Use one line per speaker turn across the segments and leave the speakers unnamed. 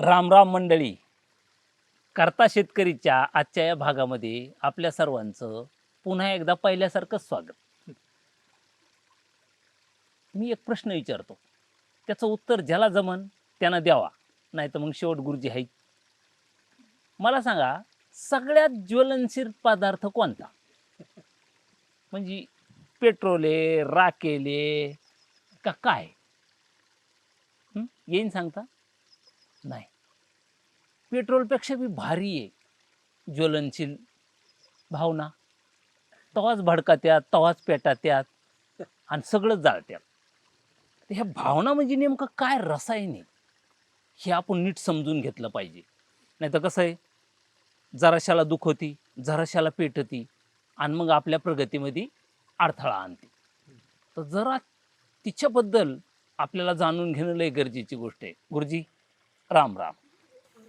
रामराम मंडळी करता शेतकरीच्या आजच्या या भागामध्ये आपल्या सर्वांचं पुन्हा एकदा पहिल्यासारखं स्वागत. मी एक प्रश्न विचारतो. त्याचं उत्तर ज्याला जमन त्यानं द्यावा नाही तर मग शेवट गुरुजी आहे मला सांगा सगळ्यात ज्वलनशील पदार्थ कोणता? म्हणजे पेट्रोले राकेले का काय? येईन सांगता? नाही. पेट्रोलपेक्षा बी भारी आहे ज्वलनशील भावना. तवाच भडकात्यात तवाच पेटात्यात आणि सगळंच जाळत्यात. ह्या भावना म्हणजे नेमकं काय रसायन? आहे हे आपण नीट समजून घेतलं पाहिजे. नाही तर कसं आहे? जराशाला दुखवती जराशाला पेटती आणि मग आपल्या प्रगतीमध्ये अडथळा आणते. तर जरा तिच्याबद्दल आपल्याला जाणून घेणं लय गरजेची गोष्ट आहे. गुरुजी राम राम.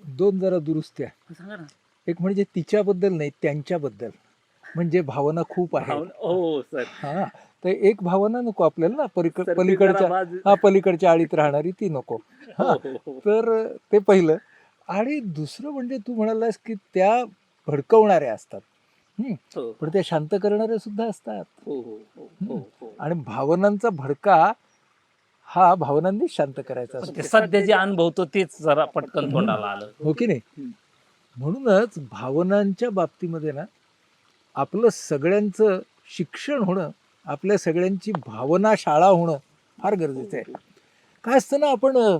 दोन जरा दुरुस्त्या
सांगा ना.
एक म्हणजे तिच्याबद्दल नाही त्यांच्याबद्दल. म्हणजे भावना खूप आहे.
हो सर.
हा. तर एक भावना नको आपल्याला ना पलीकड पलीकडच्या हा पलीकडच्या आळीत राहणारी ती नको.
हो,
हा तर ते पहिलं. आणि दुसरं म्हणजे तू म्हणालास की त्या भडकवणाऱ्या असतात. पण त्या शांत करणाऱ्या सुद्धा असतात. आणि भावनांचा भडका हा भावनांनी शांत करायचा असतो.
ते सध्या जे अनुभवतो तेच जरा पटकन तोंडाला आलं.
हो की नाही. म्हणूनच भावनांच्या बाबतीमध्ये ना आपलं सगळ्यांचं शिक्षण होणं आपल्या सगळ्यांची भावना शाळा होणं फार गरजेचं आहे. काय असतं ना आपण अ,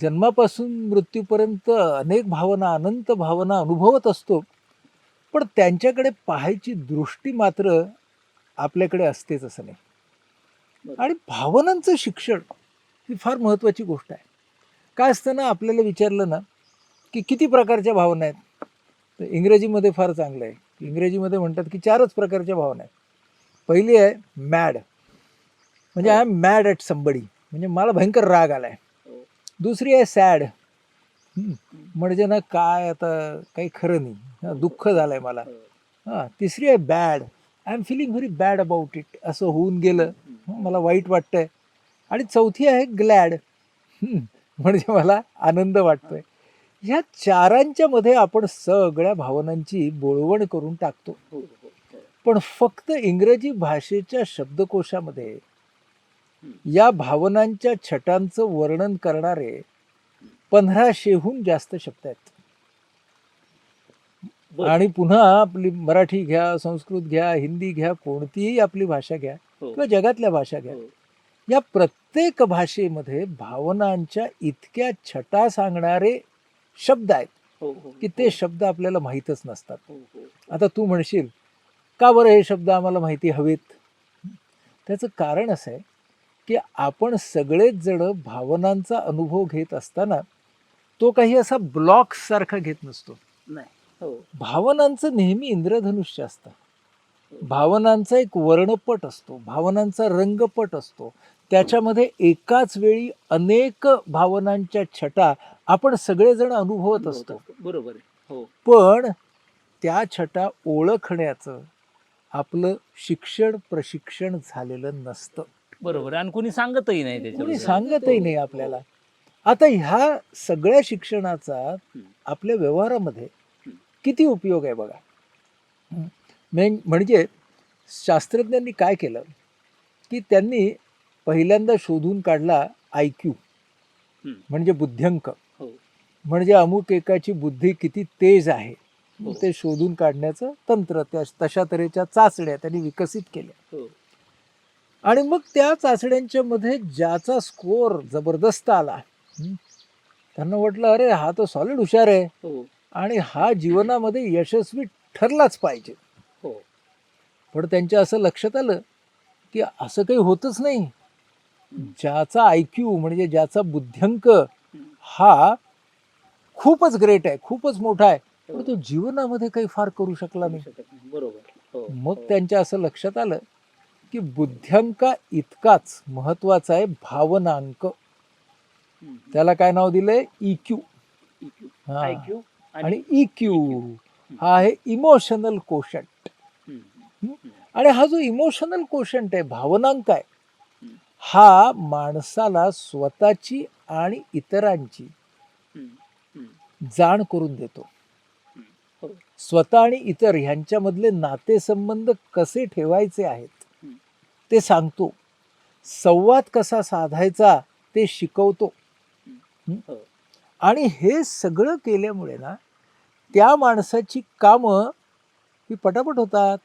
जन्मापासून मृत्यूपर्यंत अनेक भावना अनंत भावना अनुभवत असतो. पण त्यांच्याकडे पाहायची दृष्टी मात्र आपल्याकडे असतेच असं नाही. आणि भावनांचं शिक्षण ही फार महत्त्वाची गोष्ट आहे. काय असतं ना आपल्याला विचारलं ना की किती प्रकारच्या भावना आहेत? तर इंग्रजीमध्ये फार चांगलं आहे. इंग्रजीमध्ये म्हणतात की चारच प्रकारच्या भावना आहेत. पहिली आहे मॅड म्हणजे I am mad at somebody म्हणजे मला भयंकर राग आला
आहे
दुसरी आहे सॅड म्हणजे ना काय आता काही खरं नाही. दुःख झालं आहे मला. हां तिसरी आहे bad I am feeling very bad about it असं होऊन गेलं. मला वाईट वाटतंय. आणि चौथी आहे ग्लॅड. म्हणजे मला आनंद वाटतोय. ह्या चारांच्या मध्ये आपण सगळ्या भावनांची बोळवण करून टाकतो. पण फक्त इंग्रजी भाषेच्या शब्दकोशामध्ये या भावनांच्या छटांचं वर्णन करणारे पंधराशेहून जास्त शब्द आहेत. आणि पुन्हा आपली मराठी घ्या संस्कृत घ्या हिंदी घ्या कोणतीही आपली भाषा घ्या
हो.
किंवा जगातल्या भाषा घ्या. या प्रत्येक भाषेमध्ये भावनांच्या इतक्या छटा सांगणारे शब्द आहेत की ते शब्द आपल्याला माहीतच नसतात. आता तू म्हणशील का बरं हे शब्द आम्हाला माहिती हवेत? त्याचं कारण असं आहे की आपण सगळेच जण भावनांचा अनुभव घेत असताना तो काही असा ब्लॉक सारखा घेत नसतो.
हो.
भावनांचं नेहमी इंद्रधनुष्य असतं. भावनांचा एक वर्णपट असतो भावनांचा रंगपट असतो त्याच्यामध्ये एकाच वेळी अनेक भावनांच्या छटा आपण सगळेजण अनुभवत असतो.
बरोबर आहे. हो.
पण त्या छटा ओळखण्याचं आपलं शिक्षण प्रशिक्षण झालेलं नसतं.
बरोबर आणि कोणी सांगतही नाही
कोणी. सांगतही नाही आपल्याला. आता ह्या सगळ्या शिक्षणाचा आपल्या व्यवहारामध्ये किती उपयोग आहे बघा. मेन- म्हणजे शास्त्रज्ञांनी काय केलं? की त्यांनी पहिल्यांदा शोधून काढला आय क्यू. म्हणजे बुद्ध्यांक.
हो.
म्हणजे अमुक एकाची बुद्धी किती तेज आहे.
हो.
ते शोधून काढण्याचं तंत्र त्या तशा तऱ्हेच्या चाचण्या त्यांनी विकसित केल्या.
हो.
आणि मग त्या चाचण्यांच्या मध्ये ज्याचा स्कोअर जबरदस्त आला त्यांना वाटलं अरे हा तर सॉलिड हुशार आहे.
हो.
आणि हा जीवनामध्ये यशस्वी ठरलाच पाहिजे.
हो.
पण त्यांच्या असं लक्षात आलं की असं काही होतच नाही. ज्याचा आय क्यू म्हणजे ज्याचा बुद्ध्यांक हा खूपच ग्रेट आहे खूपच मोठा आहे. पण तो जीवनामध्ये काही फार करू शकला नाही.
बरोबर. हो.
मग त्यांच्या असं लक्षात आलं की बुद्ध्यांका इतकाच महत्त्वाचा आहे भावनांक. त्याला काय नाव दिलंय? ई क्यू
IQ
आणि ई क्यू हा आहे इमोशनल कोशंट आणि हा जो इमोशनल कोशंट आहे भावनांक आहे हा माणसाला स्वतःची आणि इतरांची जाण करून देतो
हो.
स्वतः आणि इतर ह्यांच्यामधले नातेसंबंध कसे ठेवायचे आहेत. ते सांगतो संवाद कसा साधायचा ते शिकवतो हं? आणि हे सगळं केल्यामुळे ना त्या माणसाची कामं ही पटापट होतात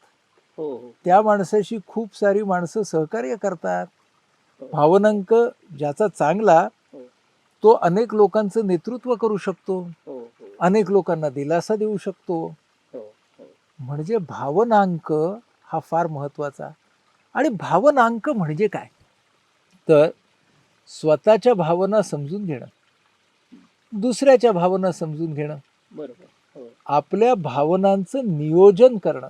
हो
त्या माणसाशी खूप सारी माणसं सहकार्य करतात. भावनांक ज्याचा चांगला
हो.
तो अनेक लोकांचं नेतृत्व करू शकतो.
हो हो.
अनेक लोकांना दिलासा देऊ शकतो. म्हणजे भावनांक हा फार महत्त्वाचा आणि भावनांक म्हणजे काय? तर स्वतःच्या भावना समजून घेणं. दुसऱ्याच्या भावना समजून घेणं.
बरोबर
आपल्या भावनांचं नियोजन करणं.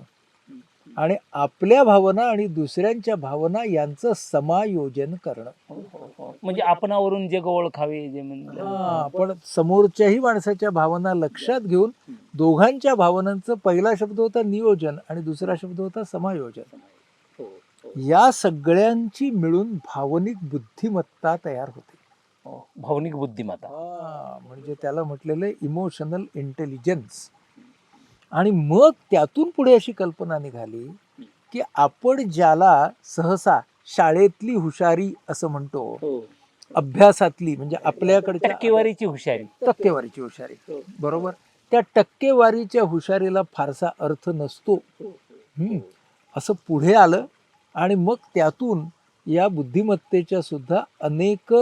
आणि आपल्या भावना आणि दुसऱ्यांच्या भावना यांचं समायोजन करणं
हो, हो, हो. म्हणजे आपणावरून जे ओळखावे जे
हा,
म्हणलं
पण समोरच्याही माणसाच्या भावना लक्षात घेऊन. दोघांच्या भावनांचं पहिला शब्द होता नियोजन आणि दुसरा शब्द होता समायोजन या सगळ्यांची मिळून भावनिक बुद्धिमत्ता तयार होते.
भावनिक बुद्धिमत्ता
म्हणजे त्याला म्हटलेलं इमोशनल इंटेलिजन्स आणि मग त्यातून पुढे अशी कल्पना निघाली की आपण ज्याला सहसा शाळेतली हुशारी असं म्हणतो
हो
अभ्यासातली म्हणजे आपल्याकडच्या
टक्केवारीची हुशारी
टक्केवारीची हुशारी
हो.
बरोबर त्या टक्केवारीच्या हुशारीला फारसा अर्थ नसतो हम्म. असं पुढे आलं आणि मग त्यातून या बुद्धिमत्तेच्या सुद्धा अनेक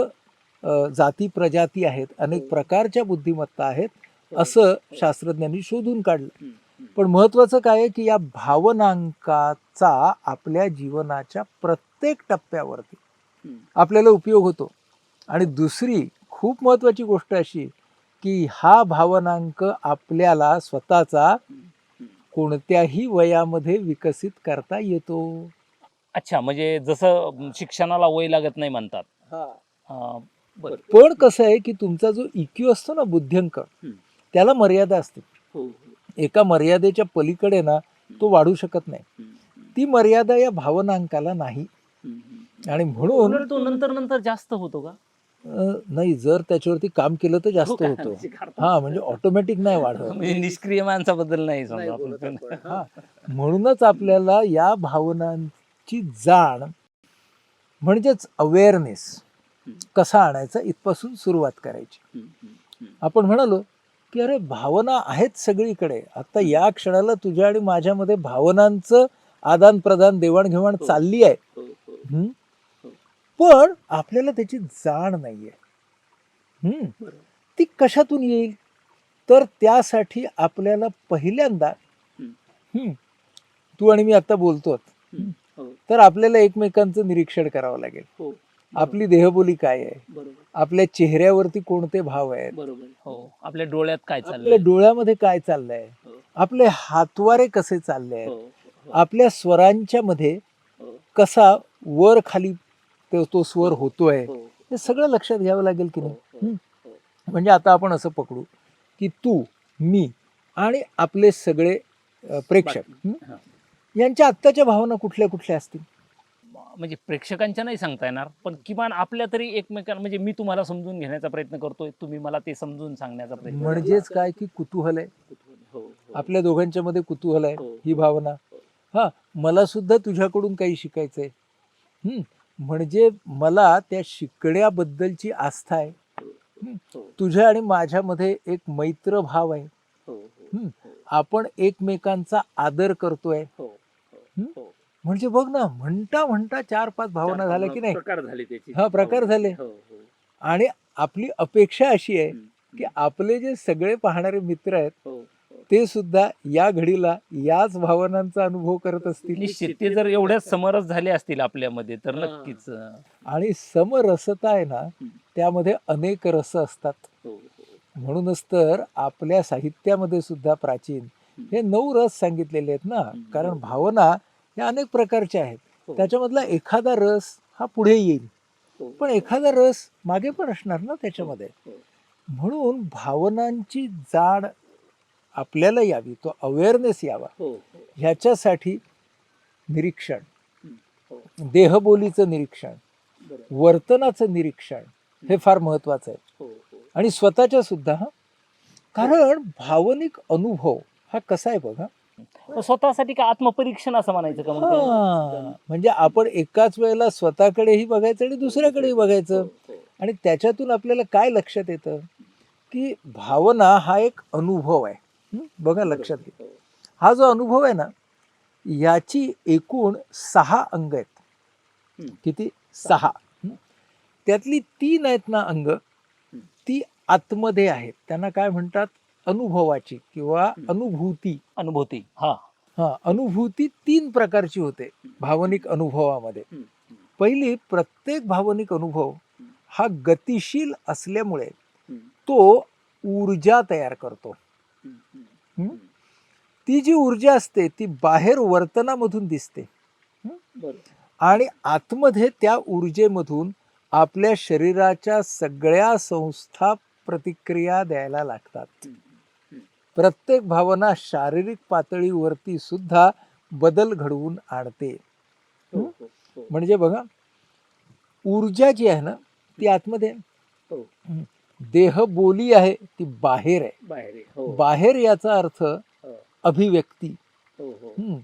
जाती प्रजाती आहेत अनेक
हो.
प्रकारच्या बुद्धिमत्ता आहेत असं शास्त्रज्ञांनी शोधून काढलं
हं, हं.
पण महत्वाचं काय आहे की या भावनांकाचा आपल्या जीवनाच्या प्रत्येक टप्प्यावरती
हं.
आपल्याला उपयोग होतो आणि दुसरी खूप महत्वाची गोष्ट अशी की हा भावनांक आपल्याला स्वतःचा
हं, हं.
कोणत्याही वयामध्ये विकसित करता येतो
अच्छा म्हणजे जसं शिक्षणाला वय लागत नाही म्हणतात
पण कसं आहे की तुमचा जो इक्यू असतो ना बुद्ध्यांक
हं.
त्याला मर्यादा असते
हो
एका मर्यादेच्या पलीकडे ना तो वाढू शकत नाही ती मर्यादा या भावनांकाला नाही आणि म्हणून
तो नंतर नंतर जास्त होतो का
नाही जर त्याच्यावरती काम केलं तर जास्त
हो?
होतो
म्हणजे.
हा म्हणजे ऑटोमॅटिक नाही वाढत
म्हणजे निष्क्रिय माणसाबद्दल नाही.
हा. म्हणूनच आपल्याला या भावनांची जाण म्हणजेच अवेअरनेस. कसा आणायचा इथपासून सुरुवात करायची. आपण म्हणालो की अरे भावना आहेत सगळीकडे. आता या क्षणाला तुझ्या आणि माझ्यामध्ये भावनांचं आदान प्रदान देवाणघेवाण
हो.
चालली आहे.
हो, हो.
पण आपल्याला त्याची जाण नाहीये. ती कशातून येईल? तर त्यासाठी आपल्याला पहिल्यांदा तू आणि मी आता बोलतो तर आपल्याला एकमेकांचं निरीक्षण करावं लागेल. आपली देहबोली काय आहे? आपल्या चेहऱ्यावरती कोणते भाव आहेत?
बरोबर. हो. आपल्या डोळ्यात काय
आपल्या
चाललंय
डोळ्यामध्ये काय चाललंय?
हो,
आपले हातवारे कसे चालले आहेत
हो,
आपल्या स्वरांच्या मध्ये कसा वर खाली तो तो स्वर होतोय?
हो,
सगळं लक्षात घ्यावं लागेल की नाही? म्हणजे आता आपण असं पकडू की तू मी आणि आपले सगळे प्रेक्षक. यांच्या आत्ताच्या भावना कुठल्या कुठल्या असतील?
म्हणजे प्रेक्षकांच्या नाही सांगता येणार पण किमान आपल्या तरी एकमेकांना म्हणजे मी तुम्हाला समजून घेण्याचा प्रयत्न करतोय तुम्ही मला ते समजून सांगण्याचा प्रयत्न
म्हणजेच काय की कुतूहल आहे?
हो, हो.
आपल्या दोघांच्या मध्ये कुतूहल आहे
हो.
ही भावना. हा मला सुद्धा तुझ्याकडून काही शिकायचंय. हम्म म्हणजे मला त्या शिकण्याबद्दलची आस्था आहे. तुझ्या आणि माझ्यामध्ये एक मैत्र भाव आहे. आपण एकमेकांचा आदर करतोय. म्हणजे बघ ना म्हणता म्हणता चार पाच भावना झाल्या की नाही
प्रकार झाले त्याचे
हा, प्रकार झाले.
हो, हो.
आणि आपली अपेक्षा अशी आहे
हं,
की आपले जे सगळे पाहणारे मित्र आहेत
हो, हो.
ते सुद्धा या घडीला याच भावनांचा अनुभव करत असतील
निश्चित ते जर एवढ्याच समरस झाले असतील आपल्यामध्ये तर
हा.
नक्कीच अं,
आणि समरसता आहे ना
हं.
त्यामध्ये अनेक रस असतात
हो, हो.
म्हणूनच तर आपल्या साहित्यामध्ये सुद्धा प्राचीन हे नऊ रस सांगितलेले आहेत ना
हं.
कारण भावना या अनेक प्रकारच्या आहेत
हो.
त्याच्यामधला एखादा रस हा पुढे येईल
हो.
पण एखादा रस मागे पण असणार ना त्याच्यामध्ये
हो.
म्हणून भावनांची जाण आपल्याला यावी तो अवेअरनेस यावा. ह्याच्यासाठी निरीक्षण. देहबोलीचं निरीक्षण. वर्तनाचं निरीक्षण हे फार महत्वाचं आहे. आणि स्वतःच्या सुद्धा कारण भावनिक अनुभव हा कसा आहे बघा
मग स्वतःसाठी का आत्मपरीक्षण असं म्हणायचं का मग ते?
हा, म्हणजे आपण एकाच वेळेला स्वतःकडेही बघायचं आणि दुसऱ्याकडेही बघायचं. आणि त्याच्यातून आपल्याला काय लक्षात येतं? की भावना हा एक अनुभव आहे. हं? बघा लक्षात घे हा जो अनुभव आहे ना याची एकूण सहा अंग आहेत.
हं.
किती? सहा. हं? त्यातली तीन आहेत ना अंग ती आतमध्ये आहेत. त्यांना काय म्हणतात? अनुभवाची किंवा. अनुभूती.
अनुभूती. हा.
हा अनुभूती तीन प्रकारची होते भावनिक अनुभवामध्ये. पहिली प्रत्येक भावनिक अनुभव हा गतिशील असल्यामुळे तो ऊर्जा तयार करतो? ती जी ऊर्जा असते ती बाहेर वर्तनामधून दिसते. आणि आतमध्ये त्या ऊर्जेमधून आपल्या शरीराच्या सगळ्या संस्था प्रतिक्रिया द्यायला लागतात. प्रत्येक भावना शारीरिक पातळीवरती सुद्धा बदल घडवून आणते म्हणजे बघा ऊर्जा जी आहे ना ती आतमध्ये.
हो.
हं. देह बोली आहे ती बाहेर आहे
बाहेर हो.
बाहेर याचा अर्थ अभिव्यक्ती हं.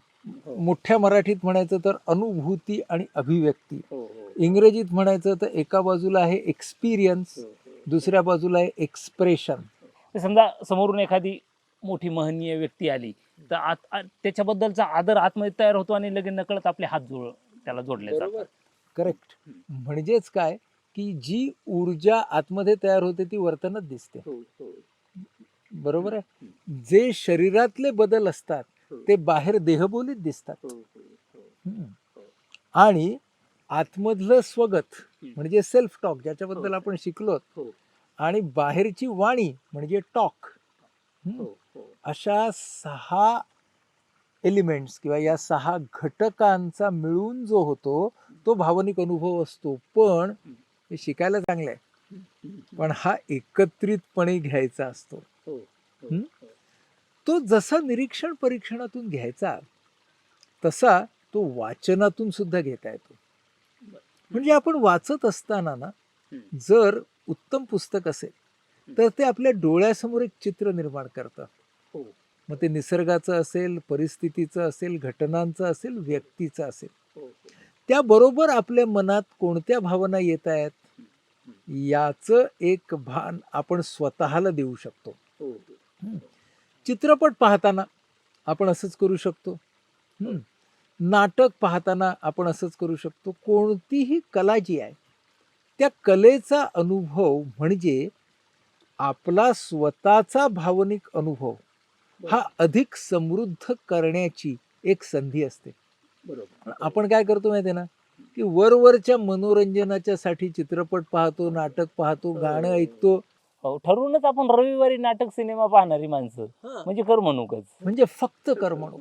हो.
मोठ्या मराठीत म्हणायचं तर अनुभूती आणि अभिव्यक्ती
हो,
इंग्रजीत म्हणायचं तर एका बाजूला आहे एक्सपिरियन्स दुसऱ्या बाजूला आहे एक्सप्रेशन
समजा समोरून एखादी मोठी महनीय व्यक्ती आली तर आत आ- त्याच्याबद्दलचा आदर आतमध्ये तयार होतो आणि लगेच नकळत आपले हात जोड त्याला जोडले जातात.
करेक्ट म्हणजेच काय? की जी ऊर्जा आतमध्ये तयार होते ती वर्तनात दिसते. बरोबर आहे? जे शरीरातले बदल असतात ते बाहेर देहबोलीत दिसतात. हम्म. आणि आतमधलं स्वगत म्हणजे सेल्फ टॉक ज्याच्याबद्दल आपण शिकलो
हो.
आणि बाहेरची वाणी म्हणजे टॉक. अशा सहा एलिमेंट्स किंवा या सहा घटकांचा मिळून जो होतो तो भावनिक अनुभव असतो. पण हे शिकायला चांगलं आहे पण हा एकत्रितपणे घ्यायचा असतो. हं? तो जसा निरीक्षण परीक्षणातून घ्यायचा तसा तो वाचनातून सुद्धा घेता येतो. म्हणजे आपण वाचत असताना ना जर उत्तम पुस्तक असेल तर ते आपल्या डोळ्यासमोर एक चित्र निर्माण करतं.
हो.
मग ते निसर्गाचं असेल परिस्थितीचं असेल घटनांचं असेल व्यक्तीचं असेल. त्याबरोबर आपल्या मनात कोणत्या भावना येत आहेत? याचं एक भान आपण स्वतःला देऊ शकतो. चित्रपट पाहताना आपण असंच करू शकतो. हं. नाटक पाहताना आपण असंच करू शकतो. कोणतीही कला जी आहे त्या कलेचा अनुभव म्हणजे आपला स्वतःचा भावनिक अनुभव. हा अधिक समृद्ध करण्याची एक संधी असते. पण आपण काय करतो माहिती ना की वरवरच्या मनोरंजनाच्या साठी चित्रपट पाहतो नाटक पाहतो गाणं ऐकतो.
हो, ठरवूनच आपण रविवारी नाटक सिनेमा पाहणारी माणसं. म्हणजे करमणूकच
म्हणजे फक्त करमणूक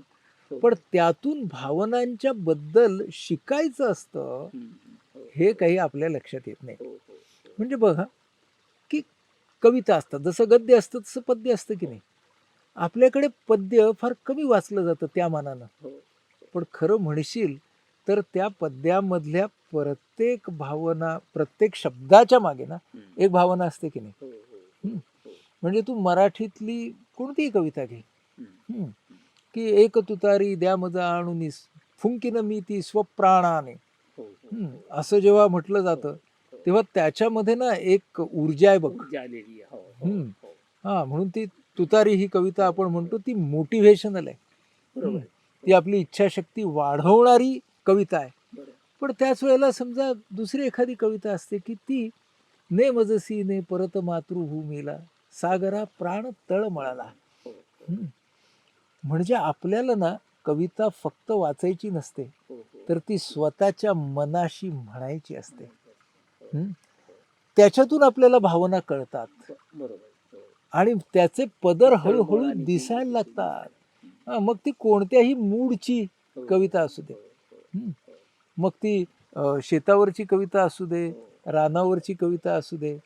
पण त्यातून भावनांच्या बद्दल शिकायचं असतं हे. काही आपल्या लक्षात येत नाही. म्हणजे बघा की कविता असतात. जसं गद्य असतं तसं पद्य असतं की नाही? आपल्याकडे पद्य फार कमी वाचलं जातं त्या मानानं. पण खरं म्हणशील तर त्या पद्यामधल्या प्रत्येक भावना प्रत्येक शब्दाच्या मागे ना एक भावना असते की नाही? म्हणजे तू मराठीतली कोणतीही कविता घे. हं. की एक तुतारी द्या मजा आणून फुंकीन मी ती स्वप्राणाने. हं. असं जेव्हा म्हटलं जातं तेव्हा त्याच्यामध्ये ना एक ऊर्जा आहे बघ. हं. हा म्हणून ती तुतारी ही कविता आपण म्हणतो ती मोटिव्हेशनल आहे. हं. ती आपली इच्छाशक्ती वाढवणारी कविता आहे. पण त्याच वेळेला समजा दुसरी एखादी कविता असते की ती ने मजसी ने परत मातृभूमीला सागरा प्राण तळमळाला हं. म्हणजे आपल्याला ना कविता फक्त वाचायची नसते तर ती स्वतःच्या मनाशी म्हणायची असते. हं. त्याच्यातून आपल्याला भावना कळतात. आणि त्याचे पदर हळूहळू दिसायला लागतात. हा, मग ती कोणत्याही मूडची कविता असू दे. हं. मग ती शेतावरची कविता असू दे रानावरची कविता असू दे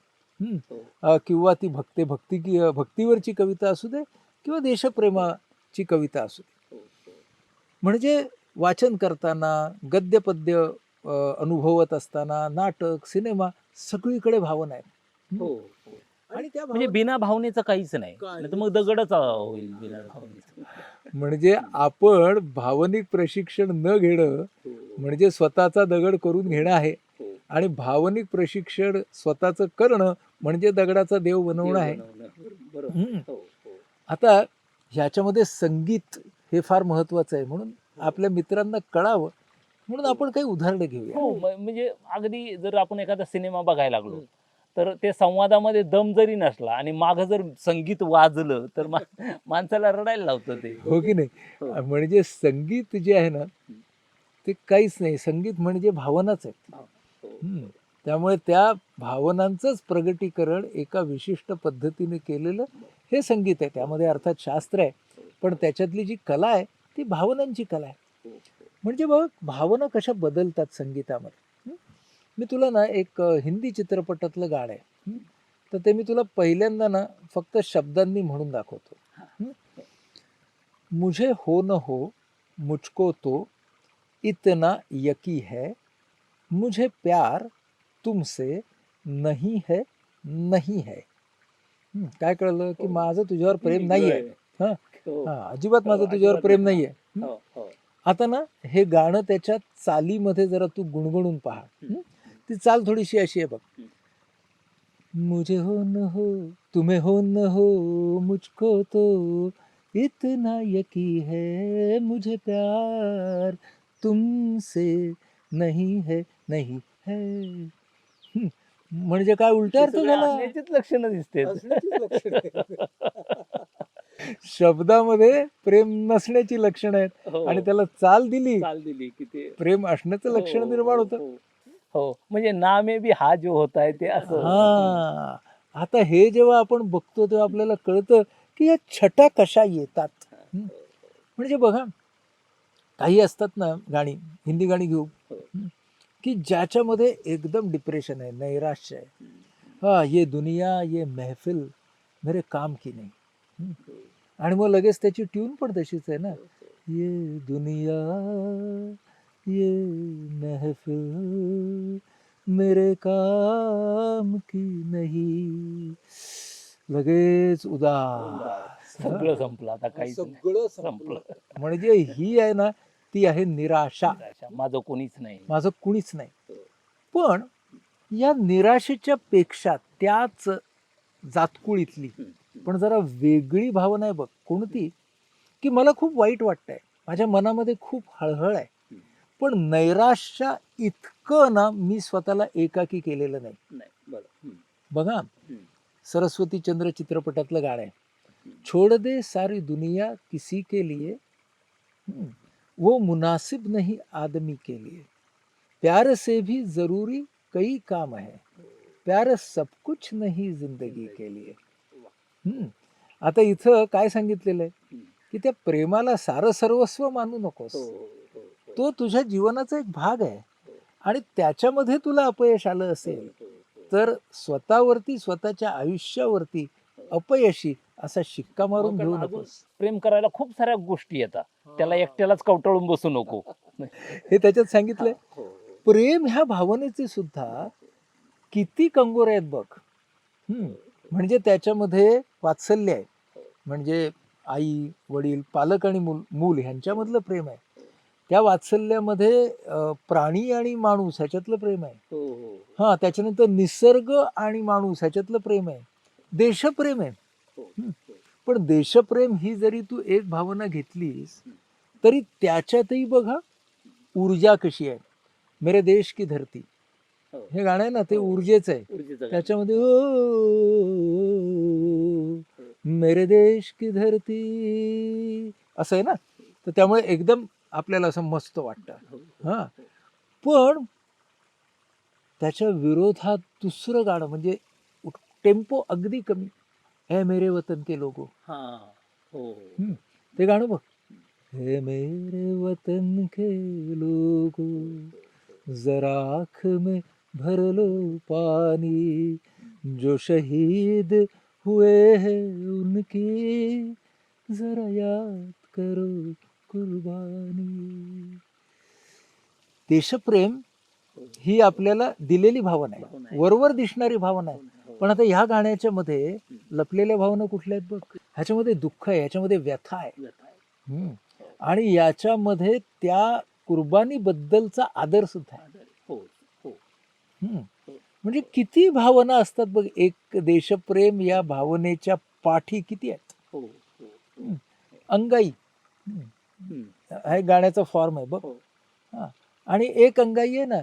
हं. किंवा ती भक्ती भक्ती की- भक्तीवरची कविता असू दे किंवा देशप्रेमाची कविता असू दे. म्हणजे वाचन करताना गद्य पद्य अ, अनुभवत असताना नाटक सिनेमा सगळीकडे भावना आहेत. हं. आणि त्या
म्हणजे
भावना-
बिना भावनेचं काहीच नाही. तर मग दगडच होईल बिना भावनेचं.
म्हणजे आपण भावनिक प्रशिक्षण न घेणं म्हणजे स्वतःचा दगड करून घेणं आहे. आणि भावनिक प्रशिक्षण स्वतःचं करणं म्हणजे दगडाचा देव बनवणं आहे. हम्म. आता ह्याच्यामध्ये संगीत हे फार महत्वाचं आहे. म्हणून आपल्या मित्रांना कळावं. म्हणून आपण काही उदाहरणं घेऊया.
हो म्हणजे अगदी जर आपण एखादा सिनेमा बघायला लागलो तर ते संवादामध्ये दम जरी नसला आणि माग जर संगीत वाजलं तर मा- माणसाला रडायला लावतं ते.
हो की नाही?
हो.
म्हणजे संगीत जे आहे ना ते काहीच नाही. संगीत म्हणजे भावनाच आहे. हम्म. त्यामुळे त्या भावनांचंच प्रगटीकरण एका विशिष्ट पद्धतीने केलेलं हे संगीत आहे. त्यामध्ये अर्थात शास्त्र आहे. पण त्याच्यातली जी कला आहे ती भावनांची कला आहे. म्हणजे बघ भावना कशा बदलतात संगीतामध्ये? हं? मी तुला ना एक हिंदी चित्रपटातलं गाणं आहे. हं? तर ते मी तुला पहिल्यांदा ना फक्त शब्दांनी म्हणून दाखवतो. हं? मुझे हो न हो मुझको तो इतना यकी है मुझे प्यार तुमसे नहीं है नहीं है. हं, काय कळलं की माझं तुझ्यावर प्रेम नाही आहे. हा? अजिबात माझं तुझ्यावर प्रेम नाही. आहे आता ना हे गाणं त्याच्या चालीमध्ये जरा तू गुणगुणून पहा. हं? ती चाल थोडीशी अशी आहे बघ. मुझे हो न हो तुम्हें हो न हो मुझको तो इतना यकी है मुझे प्यार तुमसे नहीं है नहीं है. हं. म्हणजे काय उलटा अर्थ झाला?
लक्षणं दिसते.
शब्दामध्ये प्रेम नसण्याची लक्षणं आहेत. आणि त्याला चाल दिली.
चाल दिली की ते
प्रेम असण्याचं लक्षण निर्माण होतं.
हो, हो म्हणजे नामे बी हा जो होत आहे ते असं
हा. आता हे जेव्हा आपण बघतो तेव्हा आपल्याला कळतं की या छटा कशा येतात. हं. म्हणजे बघा काही असतात ना गाणी हिंदी गाणी घेऊ. हं, की ज्याच्यामध्ये एकदम डिप्रेशन आहे नैराश्य आहे. हा ये दुनिया ये महफिल मेरे काम की नाही. हं. आणि मग लगेच त्याची ट्यून पण तशीच आहे ना. ये दुनिया ये महफिल मेरे काम की नाही। लगेच उदास
सगळं संपलं आता नाही.
सगळं
संपलं.
म्हणजे ही आहे ना ती आहे निराशा.
निराशा. माझं कोणीच नाही.
माझं कुणीच नाही. पण या निराशेच्या पेक्षा त्याच जातकुळीतली पण जरा वेगळी भावना आहे बघ. कोणती? की मला खूप वाईट वाटतंय. माझ्या मनामध्ये खूप हळहळ आहे. पण नैराश्या इतकं ना मी स्वतःला एकाकी केलेलं नाही. बघा सरस्वती चंद्र चित्रपटातलं गाणं आहे. छोड़ दे सारी दुनिया किसी के लिए. वो मुनासिब नहीं आदमी के लिए. प्यार से भी जरूरी कई काम है. प्यार सब कुछ नहीं जिंदगी के लिए. आता इथं काय सांगितलेलं आहे? की त्या प्रेमाला सारं सर्वस्व मानू नकोस. तो तुझ्या जीवनाचा एक भाग आहे. आणि त्याच्यामध्ये तुला अपयश आलं असेल तर स्वतःवरती स्वतःच्या आयुष्यावरती अपयशी असा शिक्का मारून घेऊ
अजून
नकोस.
प्रेम करायला खूप साऱ्या गोष्टी येतात. त्याला एकट्यालाच कवटाळून बसू नको.
हे त्याच्यात सांगितलंय. प्रेम ह्या भावनेचे सुद्धा किती कंगोर आहेत बघ. हम्म. म्हणजे त्याच्यामध्ये वात्सल्य आहे. म्हणजे आई वडील पालक आणि मूल मूल ह्यांच्यामधलं प्रेम आहे. त्या वात्सल्यामध्ये प्राणी आणि माणूस ह्याच्यातलं प्रेम आहे. हा त्याच्यानंतर निसर्ग आणि माणूस ह्याच्यातलं प्रेम आहे. देशप्रेम आहे. हं. पण देशप्रेम ही जरी तू एक भावना घेतलीस तरी त्याच्यातही बघा ऊर्जा कशी आहे. मेरे देश की धरती. हे. गाणं आहे ना ते ऊर्जेचं आहे. त्याच्यामध्ये ओ मेरे देश की धरती. असं आहे ना? तर त्यामुळे एकदम आपल्याला असं मस्त वाटतं. हा पण त्याच्या विरोधात दुसरं गाणं म्हणजे टेम्पो अगदी कमी. है मेरे वतन के लोगो. ते गाणं बघ. हे मेरे वतन के लोगो जरा आँख में भर लो पानी जो शहीद हुए हैं उनकी जरा याद करो कुर्बानी. देशप्रेम ही आपल्याला दिलेली भावना आहे. वरवर दिसणारी भावना आहे. पण आता ह्या गाण्याच्या मध्ये लपलेल्या भावना कुठल्या आहेत बघ? ह्याच्यामध्ये दुःख आहे ह्याच्यामध्ये व्यथा आहे. हम्म. आणि याच्यामध्ये त्या कुर्बानीबद्दलचा आदर सुद्धा आहे.
हो हो.
हम्म. म्हणजे किती भावना असतात बघ एक देशप्रेम या भावनेच्या पाठी किती आहेत?
हो हो.
अंगाई. हा एक गाण्याचा फॉर्म आहे बघ.
हो.
हा. आणि एक अंगाई आहे ना.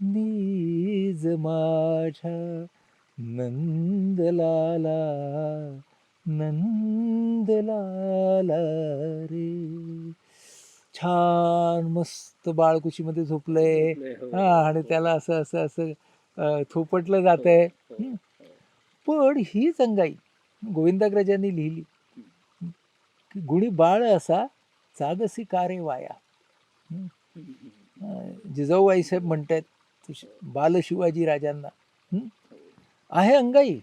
नीज माझ्या नंदलाला नंदलाला रे. छान मस्त बाळकुशीमध्ये झोपलंय.
हो.
हा आणि त्याला असं असं असं थोपटलं जात आहे
हो.
पण ही अंगाई. गोविंदाग्रजांनी लिहिली. गुणी बाळ असा चागसी कारे वाया जिजाऊबाई साहेब म्हणतात बाल शिवाजी राजांना? आहे अंगाई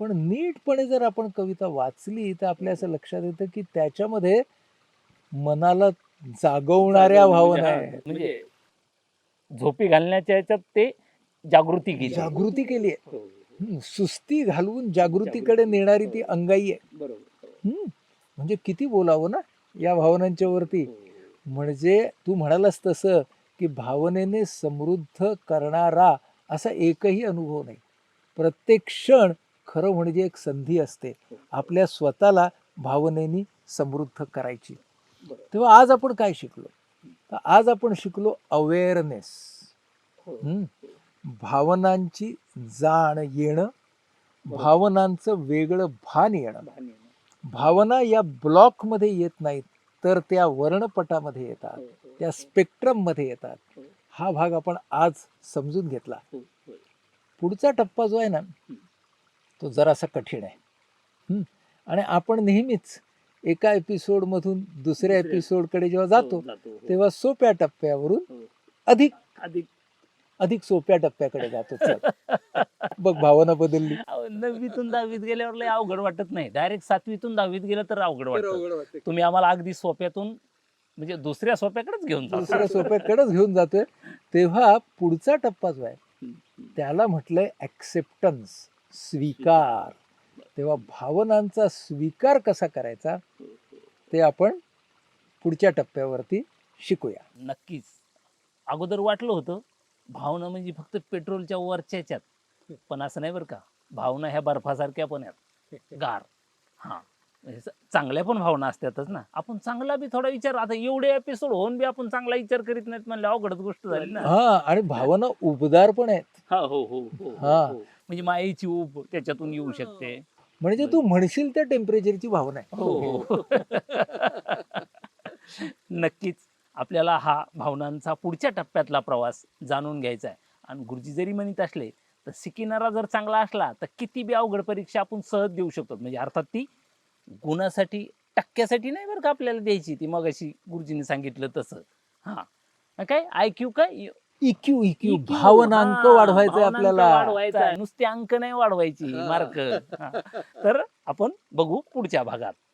पण नीटपणे जर आपण कविता वाचली तर आपल्या असं लक्षात येतं की त्याच्यामध्ये मनाला जागवणाऱ्या भावना
म्हणजे म्हणजे झोपी घालण्याच्या याच्यात ते जागृती केली.
जागृती केली आहे.
हो,
सुस्ती घालवून जागृतीकडे नेणारी ती अंगाई आहे.
बरोबर?
म्हणजे किती बोलावं ना? या भावनांच्या वरती.
हो.
म्हणजे तू म्हणालास तसं की भावनेने समृद्ध करणारा असा एकही अनुभव नाही. प्रत्येक क्षण खरं म्हणजे एक संधी असते. आपल्या स्वतःला भावनेनी समृद्ध करायची. तेव्हा आज आपण काय शिकलो? तर आज आपण शिकलो अवेअरनेस
हो.
भावनांची जाण येणं भावनांचं वेगळं भान येणं. भावना या ब्लॉकमध्ये येत नाहीत तर त्या वर्णपटामध्ये येतात त्या
हो.
स्पेक्ट्रममध्ये येतात
हो.
भाग आपण आज समजून घेतला. पुढचा टप्पा जो आहे ना तो जरासा कठीण आहे? आणि आपण नेहमीच एका एपिसोडमधून दुसऱ्या एपिसोडकडे जेव्हा जातो
हो, हो.
तेव्हा सोप्या टप्प्यावरून
हो.
अधिक
अधिक
अधिक सोप्या टप्प्याकडे जातो चल. बघ भावना बदलली.
अहो, नववीतून दहावीत गेल्यावर लय अवघड वाटत नाही. डायरेक्ट सातवीतून दहावीत गेलं तर अवघड वाटत. तुम्ही आम्हाला अगदी सोप्यातून म्हणजे दुसऱ्या सोप्याकडेच घेऊन जा
दुसऱ्या सोप्याकडेच घेऊन जातोय. तेव्हा पुढचा टप्पा जो आहे त्याला म्हटलंय ऍक्सेप्टन्स स्वीकार. तेव्हा भावनांचा स्वीकार कसा करायचा ते आपण पुढच्या टप्प्यावरती शिकूया.
नक्कीच. अगोदर वाटलं होतं भावना म्हणजे फक्त पेट्रोलच्या वरच्या ह्याच्यात. पण असं नाही बरं का भावना ह्या बर्फासारख्या पण आहेत. गार. हा. म्हणजे चांगल्या पण भावना असतातच ना. आपण चांगला बी थोडा विचार आता एवढे एपिसोड होऊन बी आपण चांगला विचार करीत नाहीत म्हणलं अवघडच गोष्ट झाली ना.
हा आणि भावना उबदार पण आहेत.
हा हो हो हो
हा.
हो. म्हणजे मायेची ऊब त्याच्यातून येऊ शकते.
म्हणजे तू म्हणशील त्या टेम्परेचरची भावना आहे.
हो हो. नक्कीच. आपल्याला हा भावनांचा पुढच्या टप्प्यातला प्रवास जाणून घ्यायचा आहे. आणि गुरुजी जरी म्हणत असले तर सिकिनारा जर चांगला असला तर किती बी अवघड परीक्षा आपण सहज देऊ शकतो. म्हणजे अर्थात ती गुणासाठी टक्क्यासाठी नाही बरं का आपल्याला द्यायची ती. मग अशी गुरुजीने सांगितलं तसं. हा. काय? I Q? काय
इक्यू इक्यू
EQ,
भावनांक
हा,
वाढवायचा
भावनांक
आपल्याला.
वाढवायचा. नुसते अंक नाही वाढवायची मार्क. तर आपण बघू पुढच्या भागात.